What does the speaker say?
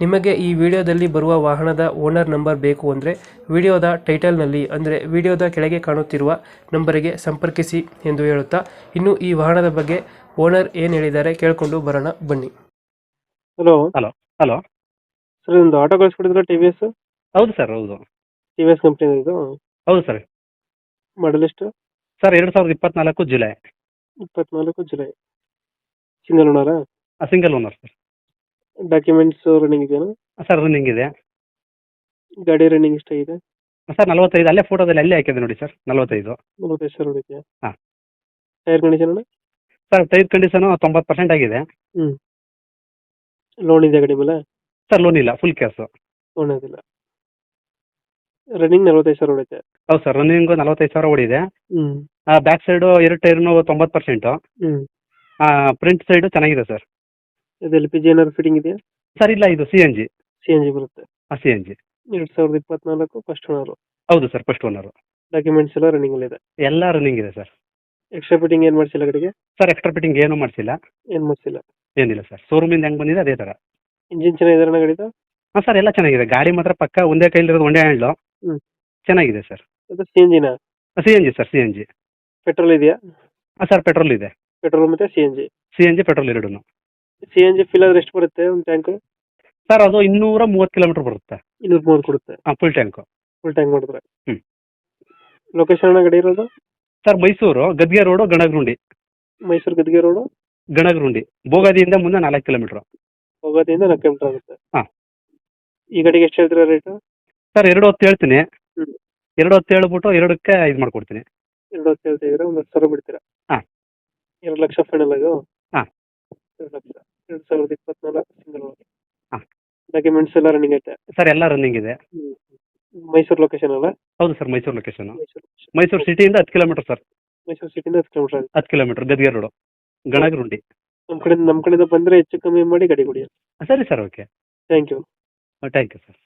ನಿಮಗೆ ಈ ವಿಡಿಯೋದಲ್ಲಿ ಬರುವ ವಾಹನದ ಓನರ್ ನಂಬರ್ ಬೇಕು ಅಂದರೆ ವಿಡಿಯೋದ ಟೈಟಲ್ನಲ್ಲಿ ಅಂದರೆ ವಿಡಿಯೋದ ಕೆಳಗೆ ಕಾಣುತ್ತಿರುವ ನಂಬರಿಗೆ ಸಂಪರ್ಕಿಸಿ ಎಂದು ಹೇಳುತ್ತಾ ಇನ್ನು ಈ ವಾಹನದ ಬಗ್ಗೆ ಓನರ್ ಏನು ಹೇಳಿದ್ದಾರೆ ಕೇಳಿಕೊಂಡು ಬರೋಣ ಬನ್ನಿ. ಹಲೋ. Hello hello. ಸರ್ ಒಂದು ಆಟೋ ಕಳಿಸ್ಕೊಡಿದ್ರೆ ಟಿ ವಿ ಎಸ್ ಹೌದು ಸರ್ ಹೌದು. ಟಿ ವಿ ಎಸ್ ಕಂಪ್ನಿ ಇದು? ಹೌದು ಸರ್. ಮಾಡಲ್ ಎಷ್ಟು? ಸರ್ ಎರಡು ಸಾವಿರದ ಇಪ್ಪತ್ನಾಲ್ಕು ಜುಲೈ. ಇಪ್ಪತ್ನಾಲ್ಕು July. Single ಓನರಾ single owner sir. Documents running ಇದೆಯಾ? ಸರ್ ರನ್ನಿಂಗ್ ಇದೆ. ಗಾಡಿ ರನ್ನಿಂಗ್ ಎಷ್ಟಾಗಿದೆ ಸರ್ ನಲವತ್ತೈದು. ಅಲ್ಲೇ ಫೋಟೋದಲ್ಲಿ ಅಲ್ಲೇ ಹಾಕಿದೆ ನೋಡಿ ಸರ್ ನಲವತ್ತೈದು. ನಲವತ್ತೈದು ಸಾವಿರ ಹೊಡಿದ್ಯಾ ಹಾ. Tyre condition sir tyre condition ತೊಂಬತ್ತು ಪರ್ಸೆಂಟ್ ಆಗಿದೆ. ಲೋನ್ ಇದೆ ಗಾಡಿ ಮೇಲೆ? ಸರ್ ಲೋನ್ ಇಲ್ಲ ಫುಲ್ ಕ್ಯಾಶು ಲೋನ್ ಅದಿಲ್ಲ ರನ್ನಿಂಗ್ ನಲವತ್ತೈದು ಸಾವಿರ ಹೊಡಿತೆ ಹೌದು ಸರ್ ರನ್ನಿಂಗ್ ನಲವತ್ತೈದು ಸಾವಿರ ಓಡಿದೆ. ಹ್ಮ್. ಬ್ಯಾಕ್ ಸೈಡು ಎರಡು ಟೈರ್ನು ತೊಂಬತ್ತು ಪರ್ಸೆಂಟು ಹ್ಮ್. ಫ್ರಂಟ್ ಸೈಡು ಚೆನ್ನಾಗಿದೆ ಸರ್ ಇದು ಎಲ್ ಪಿ ಜಿ ಏನಾದ್ರು ಫಿಟ್ಟಿಂಗ್ ಇದೆಯಾ? ಸರ್ ಇಲ್ಲ ಇದು C N G C N G ಬರುತ್ತೆ. ಸಿ ಎನ್ ಜಿ ಎರಡ್ ಸಾವಿರದ ಇಪ್ಪತ್ನಾಲ್ಕು ಫಸ್ಟ್ ಓನರ್ ಹೌದು ಸರ್ ಫಸ್ಟ್ ಓನರ್ ಡಾಕ್ಯುಮೆಂಟ್ಸ್ ಎಲ್ಲ ರನ್ನಿಂಗ್ ಅಲ್ಲಿ ಇದೆ ಎಲ್ಲ ರನ್ನಿಂಗ್ ಇದೆ ಸರ್ ಎಕ್ಸ್ಟ್ರಾ ಫಿಟ್ಟಿಂಗ್ ಏನ್ ಮಾಡ್ಸಿಲ್ಲ ಗಾಡಿಗೆ ಸರ್ ಎಕ್ಸ್ಟ್ರಾ ಫಿಟ್ಟಿಂಗ್ ಏನೂ ಮಾಡಿಸಿಲ್ಲ. ಏನ್ ಮಾಡ್ಸಿಲ್ಲ? ಏನಿಲ್ಲ ಸರ್ ಶೋರೂಮಿಂದ ಹೆಂಗೆ ಬಂದಿದೆ ಅದೇ ತರ. ಇಂಜಿನ್ ಚೆನ್ನಾಗಿದೆ ಗಾಡಿದು? ಹಾಂ ಸರ್ ಎಲ್ಲ ಚೆನ್ನಾಗಿದೆ. ಗಾಡಿ ಮಾತ್ರ ಪಕ್ಕ ಒಂದೇ ಕೈಲಿರೋದು ಒಂದೇ ಹ್ಯಾಂಡ್ಲು ಹ್ಮ್. ಚೆನ್ನಾಗಿದೆ ಸರ್ ಅದು ಸಿ ಎನ್ ಜಿನ C N G sir C N G petrol ಇದೆಯಾ? ಹಾಂ ಸರ್ ಪೆಟ್ರೋಲ್ ಇದೆ. ಪೆಟ್ರೋಲ್ ಮತ್ತೆ C N G C N G petrol ಎರಡೂ ಸಿ ಎನ್ ಜಿ ಫಿಲ್ ಆದ್ರೆ ಎಷ್ಟು ಬರುತ್ತೆ ಒಂದು ಟ್ಯಾಂಕ್ ಸರ್ ಅದು ಇನ್ನೂರ ಮೂವತ್ತು ಕಿಲೋಮೀಟರ್ ಬರುತ್ತೆ. ಇನ್ನೂರ ಮೂವತ್ತು ಕೊಡುತ್ತೆ. ಹಾಂ ಫುಲ್ ಟ್ಯಾಂಕು ಫುಲ್ ಟ್ಯಾಂಕ್ ಮಾಡಿದ್ರೆ. ಹ್ಮ್. ಲೊಕೇಶನ್ ಗಾಡಿ ಇರೋದು? ಸರ್ ಮೈಸೂರು ಗದ್ಗೆ ರೋಡು ಗಣಗರುಂಡಿ. ಮೈಸೂರು ಗದ್ಗೆ ರೋಡು? ಗಣಗರುಂಡಿ. ಬೋಗಾದಿಯಿಂದ ಮುಂದೆ ನಾಲ್ಕು ಕಿಲೋಮೀಟ್ರು ಬೋಗಾದಿಯಿಂದ ನಾಲ್ಕು ಕಿಲೋಮೀಟರ್ ಆಗುತ್ತೆ. ಹಾ. ಈ ಗಾಡಿಗೆ ಎಷ್ಟು ಹೇಳ್ತೀರಾ ರೇಟು ಸರ್ ಎರಡು ಹೊತ್ತು ಹೇಳ್ತೀನಿ. ಹ್ಮ್. ಎರಡು ಹೊತ್ತು ಹೇಳ್ಬಿಟ್ಟು ಎರಡಕ್ಕೆ ಇದು ಮಾಡ್ಕೊಡ್ತೀನಿ. ಎರಡು ಹೊತ್ತು ಹೇಳ್ತಿದ್ರೆ ಒಂದು ಹತ್ತು ಸಾವಿರ ಬಿಡ್ತೀರಾ? ಹಾ. ಎರಡು ಲಕ್ಷ ಫೈನಲ್ ಅದು ಹಾ. ಎರಡು ಲಕ್ಷ. ಎರಡು ಸಾವಿರದ ಇಪ್ಪತ್ನಾಲ್ಕು ಸಿಂಗಲ್ ಹಾ. ಡಾಕ್ಯುಮೆಂಟ್ಸ್ ಎಲ್ಲ ರನ್ನಿಂಗ್ ಐತೆ. ಸರ್ ಎಲ್ಲ ರನ್ನಿಂಗ್ ಇದೆ. ಮೈಸೂರು ಲೊಕೇಶನ್ ಅಲ್ಲ? ಹೌದು ಸರ್ ಮೈಸೂರು ಲೊಕೇಶನ್ ಮೈಸೂರು ಮೈಸೂರು ಸಿಟಿಯಿಂದ ಹತ್ತು ಕಿಲೋಮೀಟರ್ ಸರ್. ಮೈಸೂರು ಸಿಟಿಯಿಂದ ಹತ್ತು ಕಿಲೋಮೀಟರ್ ಆಗುತ್ತೆ. ಹತ್ತು ಕಿಲೋಮೀಟರ್ ಗದ್ಗೆ ರೋಡು ಗಣಗರುಂಡಿ. ನಮ್ಮ ಕಡೆ ನಮ್ಮ ಕಡೆಯಿಂದ ಬಂದ್ರೆ ಹೆಚ್ಚು ಕಮ್ಮಿ ಮಾಡಿ ಗಾಡಿ ಕೊಡಿ. ಸರಿ sir okay thank you thank you sir